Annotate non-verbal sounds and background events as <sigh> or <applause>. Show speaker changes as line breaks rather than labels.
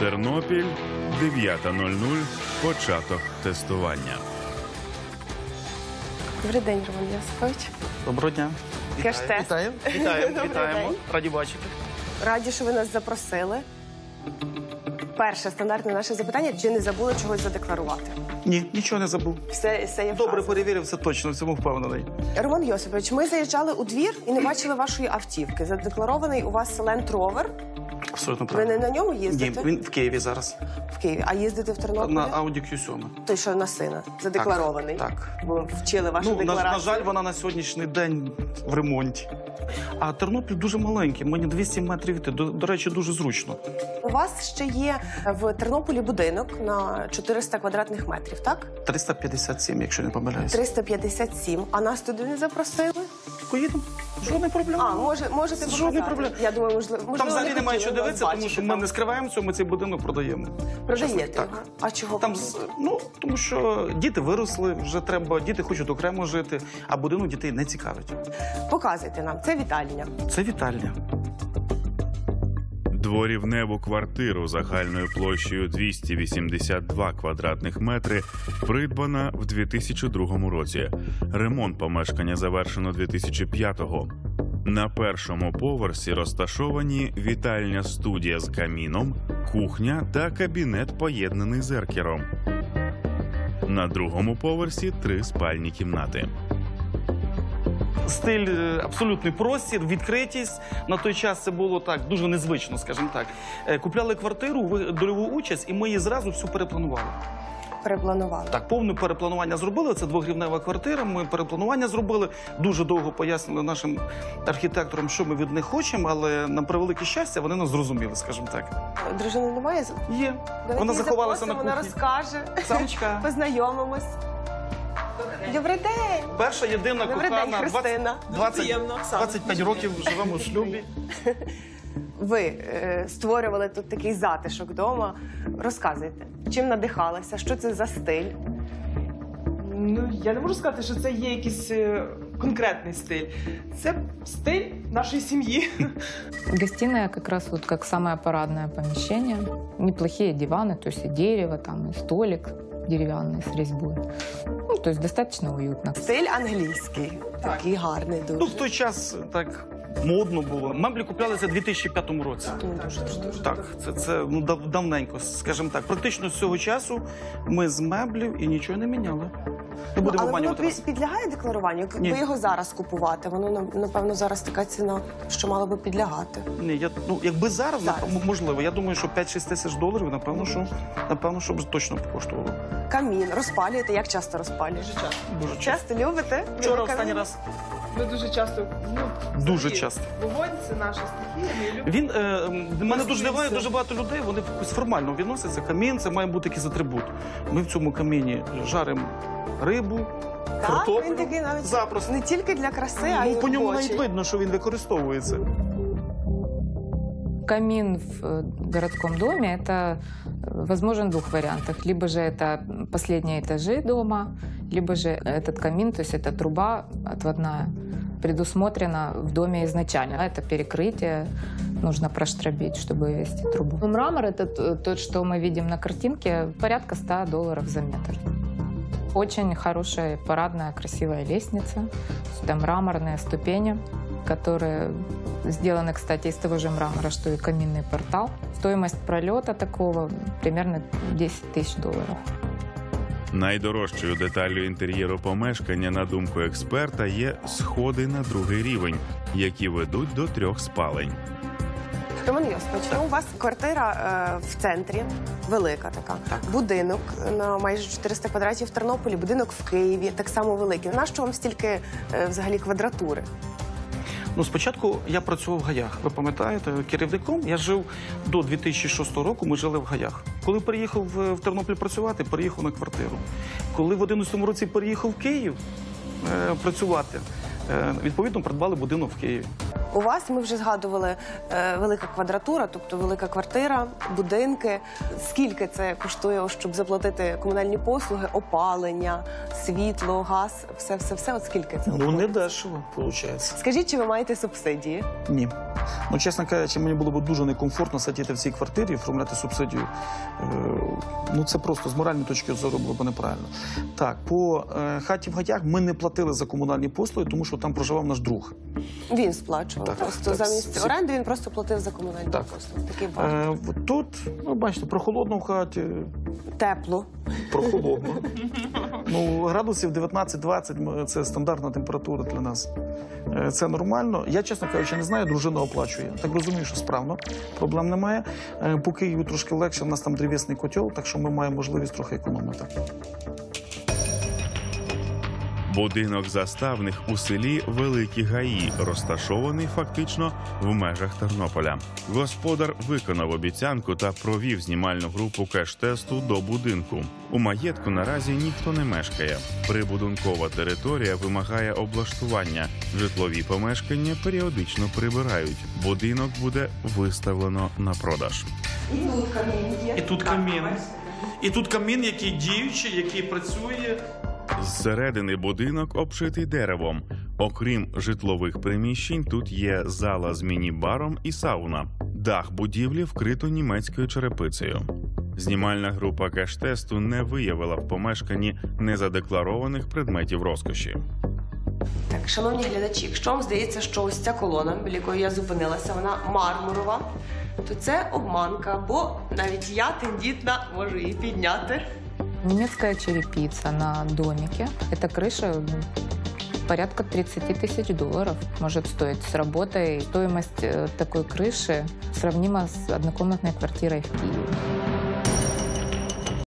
Тернопіль 9.00. Початок тестування.
Добрий день, Роман Йосипович.
Доброго дня.
Кеш-тест.
Вітаємо, вітаємо,
Добрий
вітаємо.
день.
Раді бачити.
Раді, що ви нас запросили. Перше стандартне наше запитання: чи не забули чогось задекларувати?
Ні, нічого не забув.
Все, все є
Добре
вказано.
перевірив, все точно, в цьому впевнений.
Роман Йосипович, ми заїжджали у двір і не бачили вашої автівки. Задекларований у вас Land Rover.
Абсолютно
Ви
правильно.
не на ньому
Ні,
їздите
він в Києві зараз.
в Києві, а їздите в Тернополі?
На Audi Q7.
Той, що на сина, задекларований.
Так.
Бо вчили вашу
Ну, на,
декларацію.
на жаль, вона на сьогоднішній день в ремонті. А Тернопіль дуже маленький, мені 200 метрів йти. До, до речі, дуже зручно.
У вас ще є в Тернополі будинок на 400 квадратних метрів, так?
357, якщо не помиляюся.
357. А нас туди не запросили?
Поїдемо. Жодних проблем.
А, може, можете
Жодних
показати?
проблем.
Я думаю, можливо, можливо
Там взагалі
не
немає
хотіли
що
вас
дивитися, тому що ми не скриваємося, ми цей будинок продаємо.
продаєте.
Так.
А чого?
Там ну тому що діти виросли, вже треба, діти хочуть окремо жити, а будинок дітей не цікавить.
Показуйте нам. Це вітальня.
Це вітальня.
Дворівневу квартиру загальною площею 282 квадратних метри придбана в 2002 році. Ремонт помешкання завершено 2005-го. На першому поверсі розташовані вітальня студія з каміном, кухня та кабінет поєднаний з еркером. На другому поверсі три спальні кімнати.
Стиль е, абсолютний простір, відкритість. На той час це було так дуже незвично, скажімо так. Е, Купляли квартиру, дольову участь, і ми її зразу всю перепланували.
Перепланували.
Так, повне перепланування зробили. Це двогрівнева квартира. Ми перепланування зробили. Дуже довго пояснили нашим архітекторам, що ми від них хочемо, але на превелике щастя вони нас зрозуміли, скажімо так.
Дружини немає?
Є.
Давайте
Вона заховалася на кухні.
Вона розкаже.
Самочка. <laughs>
Познайомимось. Добрий день.
Перша єдина
Добрий день,
кохана. 20,
Христина.
20,
приємно, Оксана.
25 років живемо в шлюбі. <laughs>
Ви е, створювали тут такий затишок вдома. Розказуйте, чим надихалися, що це за стиль?
Ну я не можу сказати, що це є якийсь е, конкретний стиль. Це стиль нашої сім'ї. <laughs>
Гостиная как раз вот как самое парадное помещение. Неплохие диваны, то есть и дерево, там и столик деревянный с резьбой. Ну, то есть достаточно уютно.
Стиль англійський, такий гарний дуже.
Ну, в той час так модно було. Меблі куплялися у 2005 році. Так, це, це ну, дав- давненько, скажімо так. Практично з цього часу ми з меблів і нічого не міняли. Не
Ну,
будемо
але воно
обманювати
пі-
вас.
підлягає декларуванню? Якби
Ні.
його зараз купувати, воно на- напевно зараз така ціна, що мало би підлягати.
Ні, я, ну, якби зараз,
Зараз.
напевно, можливо. Я думаю, що 5-6 тисяч доларів, напевно, що, напевно, що б точно коштувало.
Камін розпалюєте? Як часто розпалюєте?
Дуже часто.
Дуже часто.
Часто любите?
Вчора
Любите
останній
камін?
раз.
Ми дуже часто ну,
Дуже
взагалі,
часто.
Вогонь це наша стихія. Ми любимо.
Він е, м, мене дуже дивує
Користуємося.
дуже багато людей. Вони якось формально відносяться. Камін це має бути якийсь атрибут. Ми в цьому каміні жаримо рибу,
Так,
картоплю.
він такий навіть
Запросто.
не тільки для краси, а й
Ну, по ньому
робочий.
навіть видно, що він використовується.
Камин в э, городском доме это э, возможен в двух вариантах. Либо же это последние этажи дома, либо же этот камин, то есть эта труба отводная, предусмотрена в доме изначально. Это перекрытие, нужно проштробить, чтобы вывести трубу. Ну, Мрамор это т- тот, что мы видим на картинке, порядка 100 долларов за метр. Очень хорошая, парадная, красивая лестница. Сюда мраморные ступени, которые сделаны, кстати, из того же мрамора, что и каминный портал. Стоимость пролета такого примерно 10 тысяч долларов.
Найдорожчою деталлю інтер'єру помешкання, на думку експерта, є сходи на другий рівень, які ведуть до трьох спалень.
Роман Йосипович, ну, у вас квартира е, в центрі, велика така. Будинок на майже 400 квадратів в Тернополі, будинок в Києві, так само великий. Нащо вам стільки е, взагалі квадратури?
Ну, спочатку я працював в гаях. Ви пам'ятаєте, керівником я жив до 2006 року. Ми жили в гаях. Коли приїхав в Тернопіль працювати, переїхав на квартиру. Коли в 2011 році переїхав в Київ е, працювати, Відповідно, придбали будинок в Києві.
У вас ми вже згадували е, велика квадратура, тобто велика квартира, будинки. Скільки це коштує, щоб заплатити комунальні послуги, опалення, світло, газ, все, все, все. От скільки це?
Ну не дешево, виходить.
Скажіть, чи ви маєте субсидії?
Ні. Ну, чесно кажучи, мені було б дуже некомфортно сидіти в цій квартирі і оформляти субсидію. Е, Ну, це просто з моральної точки зору було б неправильно. Так, по е, хаті в гатях ми не платили за комунальні послуги, тому що там проживав наш друг.
Він сплачував.
Так,
просто
так,
замість
всі-
оренди він просто платив за комунальні
Так.
послуги. Такий.
Е, тут, ну, бачите, прохолодно в хаті,
Тепло.
прохолодно. <laughs> Ну, градусів 19-20 це стандартна температура для нас. Е, Це нормально. Я, чесно кажучи, не знаю, дружина оплачує. Так розумію, що справно, проблем немає. Е, По Києву трошки легше, у нас там древесний котел, так що ми маємо можливість трохи економити.
Будинок заставних у селі Великі Гаї, розташований фактично в межах Тернополя. Господар виконав обіцянку та провів знімальну групу кеш-тесту до будинку. У маєтку наразі ніхто не мешкає. Прибудинкова територія вимагає облаштування. Житлові помешкання періодично прибирають. Будинок буде виставлено на продаж.
І тут камін. І тут камін, який діючий, який працює.
Зсередини будинок обшитий деревом. Окрім житлових приміщень, тут є зала з міні-баром і сауна. Дах будівлі вкрито німецькою черепицею. Знімальна група кеш-тесту не виявила в помешканні незадекларованих предметів розкоші.
Так, шановні глядачі, якщо вам здається, що ось ця колона, біля якої я зупинилася, вона мармурова, то це обманка, бо навіть я тендітна можу її підняти.
Немецкая черепица на домике. Эта крыша м, порядка 30 тысяч долларов может стоить с работой. Стоимость э, такой крыши сравнима с однокомнатной квартирой в Киеве.